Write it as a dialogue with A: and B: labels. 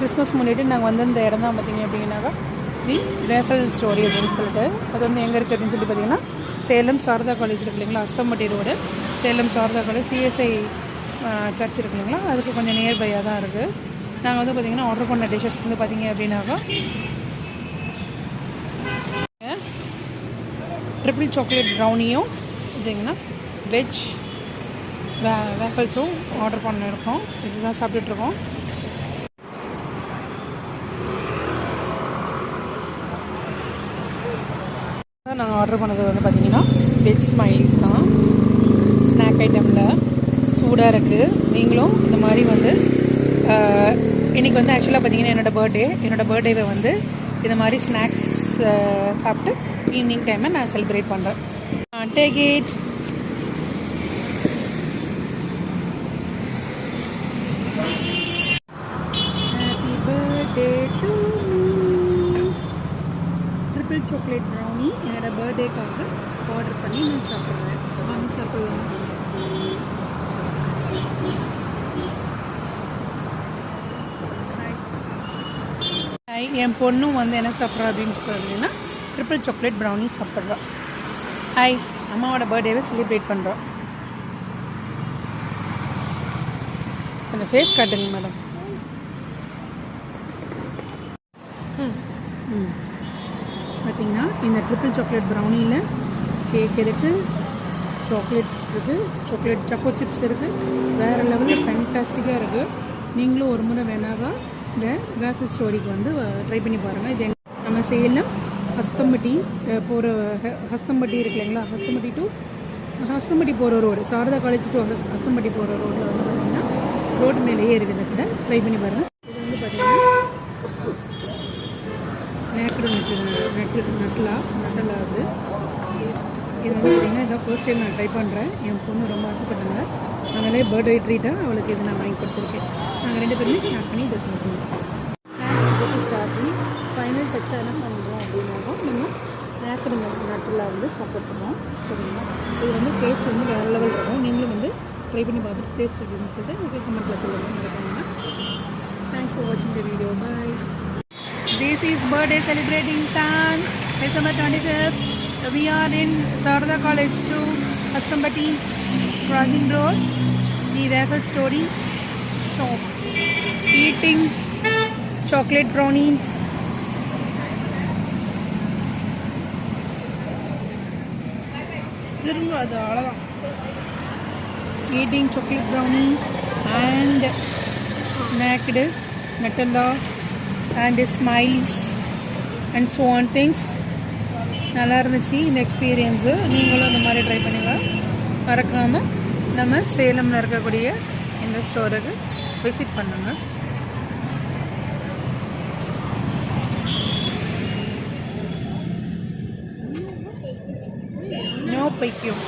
A: Christmas முன்னிட்டு நாங்கள் வந்து இந்த இடம் தான் பார்த்தீங்க அப்படின்னாக்கா தி வேஃபல் ஸ்டோரி அப்படின்னு சொல்லிட்டு. அது வந்து எங்கே இருக்குது அப்படின்னு சொல்லி பார்த்தீங்கன்னா சேலம் சாரதா காலேஜ் இருக்கு இல்லைங்களா? Asthampatti road. Salem Sharada college CSI church இருக்கு இல்லைங்களா? அதுக்கு கொஞ்சம் நியர்பையாக தான் இருக்குது நாங்கள் வந்து பார்த்திங்கன்னா ஆர்டர் பண்ண டிஷ்ஷஸ் வந்து பார்த்தீங்க அப்படின்னாக்கா ட்ரிபிள் சாக்லேட் ப்ரௌனியும் பார்த்திங்கன்னா வெஜ் வே வேஃபல்ஸும் ஆர்டர் பண்ணியிருக்கோம் இதுதான் சாப்பிட்டுட்ருக்கோம் நாங்கள் ஆர்டர் பண்ணது வந்து பார்த்தீங்கன்னா வெஜ் ஸ்மைலிஸ் தான். ஸ்நாக் ஐட்டமில் சூடாக இருக்குது நீங்களும் இந்த மாதிரி வந்து இன்றைக்கி வந்து ஆக்சுவலாக பார்த்தீங்கன்னா என்னோடய பர்த்டே என்னோடய பர்த்டேவை வந்து இந்த மாதிரி ஸ்நாக்ஸ் சாப்பிட்டு ஈவினிங் டைமை நான் செலிப்ரேட் பண்ணுறேன் take it happy birthday to triple chocolate brownie என்னோடய பர்த்டேக்காக ஆர்டர் பண்ணி நான் சாப்பிட்றேன். வாங்கி சாப்பிட்லாம். என் பொண்ணும் வந்து என்ன சாப்பிட்றா அப்படின்னு பார்த்தீங்கன்னா ட்ரிப்பிள் சாக்லேட் ப்ரௌனி சாப்பிட்றா. ஹாய் அம்மாவோட பர்த்டேவை செலிப்ரேட் பண்ணுறோம் அந்த ஃபேஸ் காட்டுங்க மேடம் பார்த்தீங்கன்னா இந்த ட்ரிபிள் சாக்லேட் ப்ரௌனியில் கேக் இருக்குது சாக்லேட் இருக்குது சாக்லேட் சக்கோ சிப்ஸ் இருக்குது வேறு லெவலில் ஃபேண்டாஸ்டிக்காக இருக்குது நீங்களும் ஒரு முறை வேணாக இந்த வேஃபல் ஸ்டோரிக்கு வந்து ட்ரை பண்ணி பாருங்கள் இது நம்ம சேலம் ஹஸ்தம்பட்டி போகிற ஹஸ்தம்பட்டி இருக்கு இல்லைங்களா? ஹஸ்தம்பட்டி டு ஹஸ்தம்பட்டி போகிற road Sarada college to Hasthampatti போகிற ரோட்டில் வந்து பார்த்திங்கன்னா ரோடு மேலேயே இருக்குது. இந்த கடை ட்ரை பண்ணி பாருங்கள் இது வந்து பார்த்தீங்கன்னா சீக்கிரம் நட்டு நட்டு நட்டலா நட்டலா அது. இது வந்து பார்த்தீங்கன்னா இதான் ஃபர்ஸ்ட் டைம் நான் ட்ரை பண்ணுறேன் என் பொண்ணு ரொம்ப ஆசைப்பட்டாங்க. அதனாலே பர்த்டே ட்ரீட்டாக அவளுக்கு இது நான் வாங்கி கொடுத்துருக்கேன். நாங்கள் ரெண்டு பேருமே ஸ்டார்ட் பண்ணி இதை சாப்பிடுவோம் ஃபைனல் டச்சாக என்ன பண்ணுறோம் அப்படின்னாலும் நம்ம நேக்கடு நட்டில் வந்து சப்போர்ட் பண்ணுவோம். சரிங்களா? இது வந்து டேஸ்ட் வந்து வேறு லெவல் இருக்கும். நீங்களும் வந்து ட்ரை பண்ணி பார்த்துட்டு டேஸ்ட் அப்படின்னு சொல்லிட்டு எனக்கு கமெண்ட்டில் சொல்லுங்கள் தேங்க்ஸ் ஃபார் வாட்சிங் the video bye This is birthday celebrating Tan, December 25th. We are in Sarada College 2, Hastambati, Crossing Road, the Raffle Story shop. Eating chocolate brownie. Eating chocolate brownie and snacked metal and snacked and smiles and so on things நல்லா இருந்துச்சு இந்த experience நீங்களும் இந்த மாதிரி try பண்ணுங்க. மறக்காமல் நம்ம சேலமில் இருக்கக்கூடிய இந்த ஸ்டோருக்கு விசிட் பண்ணுங்கள் நோ பைக்கியம்